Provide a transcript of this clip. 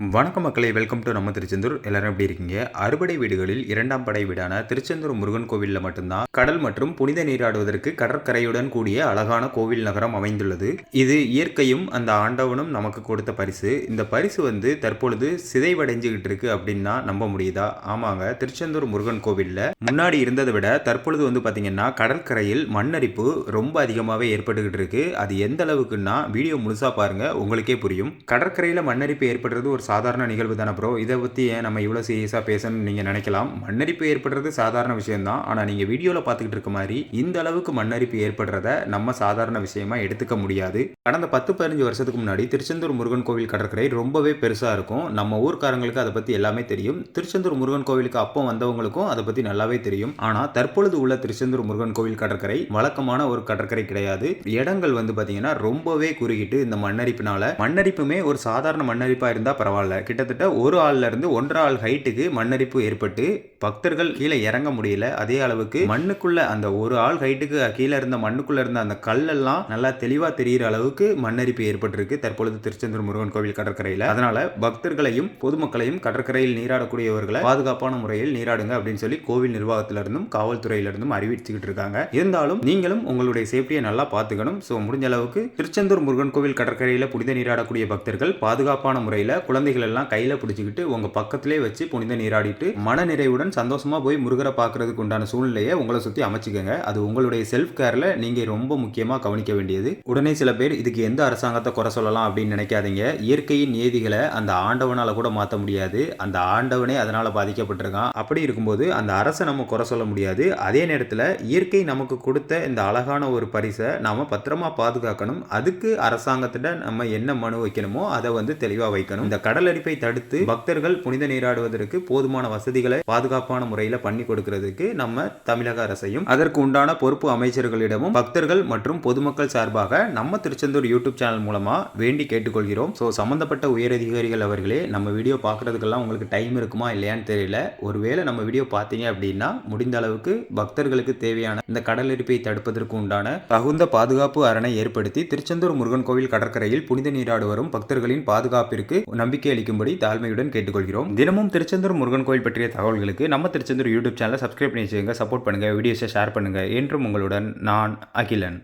வணக்கம் மக்களை welcome to நம்ம திருச்செந்தூர். எல்லாரும் எப்படி இருக்கீங்க? அறுபடை வீடுகளில் இரண்டாம் படை வீடான திருச்செந்தூர் முருகன் கோவிலில் மட்டும்தான் கடல் மற்றும் புனித நீராடுவதற்கு கடற்கரையுடன் கூடிய அழகான கோவில் நகரம் அமைந்துள்ளது. இது இயற்கையும் அந்த ஆண்டவனும் நமக்கு கொடுத்த பரிசு. இந்த பரிசு வந்து தற்பொழுது சிதைவடைஞ்சுகிட்டு இருக்கு அப்படின்னா நம்ப முடியுதா? ஆமாங்க திருச்செந்தூர் முருகன் கோவிலில் முன்னாடி இருந்ததை விட தற்பொழுது வந்து பார்த்தீங்கன்னா கடற்கரையில் மண்ணரிப்பு ரொம்ப அதிகமாகவே ஏற்பட்டுக்கிட்டு இருக்கு. அது எந்த அளவுக்குன்னா வீடியோ முழுசாக பாருங்க உங்களுக்கே புரியும். கடற்கரையில் மண்ணரிப்பு ஏற்படுறது ஒரு சாதாரண நிகழ்வு தானே ப்ரோ இதை பற்றி ஏன் நம்ம இவ்வளோ சீரியஸாக பேசணும்னு நீங்கள் நினைக்கலாம்? மண்ணரிப்பு ஏற்படுறது சாதாரண விஷயம்தான். ஆனால் நீங்கள் வீடியோவில் பார்த்துக்கிட்டு இருக்க மாதிரி இந்த அளவுக்கு மண்ணரிப்பு ஏற்படுறத நம்ம சாதாரண விஷயமா எடுத்துக்க முடியாது. கடந்த பத்து பதினஞ்சு வருஷத்துக்கு முன்னாடி திருச்செந்தூர் முருகன் கோவில் கடற்கரை ரொம்பவே பெருசாக இருக்கும். நம்ம ஊர்க்காரங்களுக்கு அதை பற்றி எல்லாமே தெரியும். திருச்செந்தூர் முருகன் கோவிலுக்கு அப்போ வந்தவங்களுக்கும் அதை பற்றி நல்லாவே தெரியும். ஆனால் தற்பொழுது உள்ள திருச்செந்தூர் முருகன் கோவில் கடற்கரை வழக்கமான ஒரு கடற்கரை கிடையாது. இடங்கள் வந்து பார்த்தீங்கன்னா ரொம்பவே குறுகிட்டு இந்த மண்ணரிப்பினால. மண்ணரிப்புமே ஒரு சாதாரண மண்ணரிப்பாக இருந்தால் பரவாயில்ல. கிட்டத்தட்ட ஒரு ஆள்லேருந்து ஒன்றரை ஆள் ஹைட்டுக்கு மண்ணரிப்பு ஏற்பட்டு பக்தர்கள் கீழே இறங்க முடியல. அதே அளவுக்கு மண்ணுக்குள்ள அந்த ஒரு ஆள் ஹைட்டுக்கு கீழே இருந்த மண்ணுக்குள்ள இருந்த அந்த கல்லெல்லாம் நல்லா தெளிவா தெரியிற அளவுக்கு மண்ணரிப்பு ஏற்பட்டிருக்கு தற்பொழுது திருச்செந்தூர் முருகன் கோவில் கடற்கரையில். அதனால பக்தர்களையும் பொதுமக்களையும் கடற்கரையில் நீராடக்கூடியவர்களை பாதுகாப்பான முறையில் நீராடுங்க அப்படின்னு சொல்லி கோவில் நிர்வாகத்திலிருந்தும் காவல்துறையிலிருந்தும் அறிவிச்சுக்கிட்டு இருக்காங்க. இருந்தாலும் நீங்களும் உங்களுடைய சேஃப்டியை நல்லா பார்த்துக்கணும். ஸோ முடிஞ்ச அளவுக்கு திருச்செந்தூர் முருகன் கோவில் கடற்கரையில் புனித நீராடக்கூடிய பக்தர்கள் பாதுகாப்பான முறையில் குழந்தை குழந்தைகள் எல்லாம் கையில் பிடிச்சிக்கிட்டு உங்க பக்கத்திலே வச்சு புனித நீராடிட்டு மன நிறைவுடன் சந்தோஷமா போய் முருகரை பார்க்கறதுக்கு உண்டான சூழ்நிலையை உங்களை சுற்றி அமைச்சுக்கோங்க. அது உங்களுடைய செல்ஃப் கேரில் நீங்கள் ரொம்ப முக்கியமாக கவனிக்க வேண்டியது. உடனே சில பேர் இதுக்கு எந்த அரசாங்கத்தை குறை சொல்லலாம் அப்படின்னு நினைக்காதீங்க. இயற்கையின் நியதிகளை அந்த ஆண்டவனால் கூட மாற்ற முடியாது. அந்த ஆண்டவனே அதனால் பாதிக்கப்பட்டிருக்கான். அப்படி இருக்கும்போது அந்த அரசை நம்ம குறை சொல்ல முடியாது. அதே நேரத்தில் இயற்கை நமக்கு கொடுத்த இந்த அழகான ஒரு பரிசை நாம பத்திரமா பாதுகாக்கணும். அதுக்கு அரசாங்கத்திட்ட நம்ம என்ன மனு வைக்கணுமோ அதை வந்து தெளிவாக வைக்கணும். இந்த கடலரிப்பை தடுத்து பக்தர்கள் புனித நீராடுவதற்கு போதுமான வசதிகளை பாதுகாப்பான முறையில் பண்ணி கொடுக்கிறதுக்கு நம்ம தமிழக அரசையும் அதற்கு உண்டான பொறுப்பு அமைச்சர்களிடமும் பக்தர்கள் மற்றும் பொதுமக்கள் சார்பாக நம்ம திருச்செந்தூர் யூடியூப் சேனல் மூலமா வேண்டி கேட்டுக்கொள்கிறோம். ஸோ சம்பந்தப்பட்ட உயரதிகாரிகள் அவர்களே நம்ம வீடியோ பார்க்கறதுக்கெல்லாம் உங்களுக்கு டைம் இருக்குமா இல்லையான்னு தெரியல. ஒருவேளை நம்ம வீடியோ பார்த்தீங்க அப்படின்னா முடிந்த அளவுக்கு பக்தர்களுக்கு தேவையான இந்த கடலரிப்பை தடுப்பதற்கு உண்டான தகுந்த பாதுகாப்பு அரணை ஏற்படுத்தி திருச்செந்தூர் முருகன் கோவில் கடற்கரையில் புனித நீராடு வரும் பக்தர்களின் பாதுகாப்பிற்கு நம்பிக்கை அளிக்கும்படி தாழ்மையுடன் கேட்டுக்கொள்கிறோம். தினமும் திருச்செந்தூர் முருகன் கோயில் பற்றிய தகவல்களுக்கு நம்ம திருச்செந்தூர் யூடியூப் சேனலை சப்ஸ்கிரைப் பண்ணி வச்சுக்கோங்க சப்போர்ட் பண்ணுங்க வீடியோஸை ஷேர் பண்ணுங்க. என்றும் உங்களுடன் நான் அகிலன்.